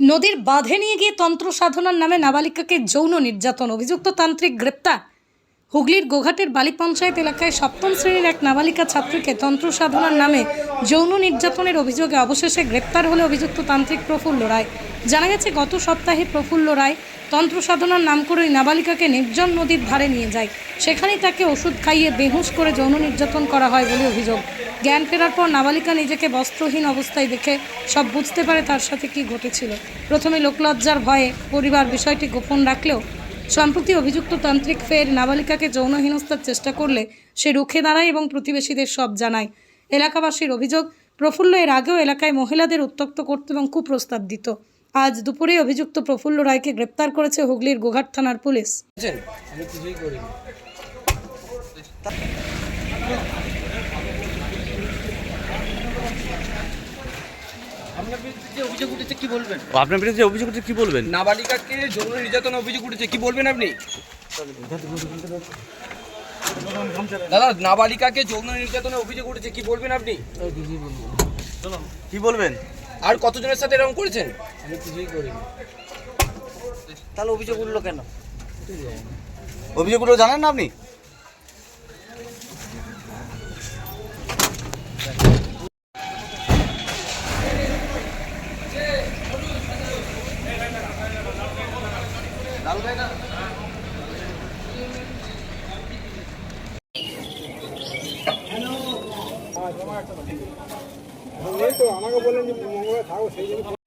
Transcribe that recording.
নদীর বাঁধে নিয়ে গিয়ে তন্ত্র সাধনার নামে নাবালিকাকে যৌন নির্যাতন অভিযুক্ত তান্ত্রিক গ্রেপ্তার। হুগলির গোঘাটের বালি পঞ্চায়েত এলাকায় সপ্তম শ্রেণির এক নাবালিকা ছাত্রীকে তন্ত্র সাধনার নামে যৌন নির্যাতনের অভিযোগে অবশেষে গ্রেপ্তার হলে অভিযুক্ত তান্ত্রিক প্রফুল্ল রায়। জানা গেছে, গত সপ্তাহে প্রফুল্ল রায় তন্ত্র সাধনার নাম করে ওই নাবালিকাকে নির্জন নদীর ধারে নিয়ে যায়। সেখানেই তাকে ওষুধ খাইয়ে বেহুশ করে যৌন নির্যাতন করা হয় বলে অভিযোগ। জ্ঞান ফেরার পর নাবালিকা নিজেকে বস্ত্রহীন অবস্থায় দেখে সব বুঝতে পারে তার সাথে কি ঘটেছিল। প্রথমে লোকলজ্জার ভয়ে পরিবার বিষয়টি গোপন রাখলেও সম্প্রতি অভিযুক্ত তান্ত্রিক ফের নাবালিকাকে যৌন হেনস্থার চেষ্টা করলে সে রুখে দাঁড়ায় এবং প্রতিবেশীদের সব জানায়। এলাকাবাসীর অভিযোগ, প্রফুল্ল এর আগেও এলাকায় মহিলাদের উত্তক্ত করত এবং কুপ্রস্তাব দিত। আজ দুপুরে অভিযুক্ত প্রফুল্ল রায়কে গ্রেপ্তার করেছে হুগলির গোঘাট থানার পুলিশ। আমি কিছুই করিনি। আপনার বিরুদ্ধে যে অভিযোগ উঠেছে কি বলবেন? আপনার বিরুদ্ধে যে অভিযোগ উঠেছে কি বলবেন? নাবালিকাকে যৌন নির্যাতন অভিযোগ উঠেছে কি বলবেন আপনি? দাদা নাবালিকাকে যৌন নির্যাতনের অভিযোগ উঠেছে কি বলবেন আপনি? কি বলবেন? আর কতজনের সাথে এরকম করেছেন? আমি কিছুই করিনি। তাহলে অভিযোগ উঠল কেন? অভিযোগগুলো জানেন না আপনি? আমাকে বললেন যে মঙ্গলবার থাকো সেই জন্য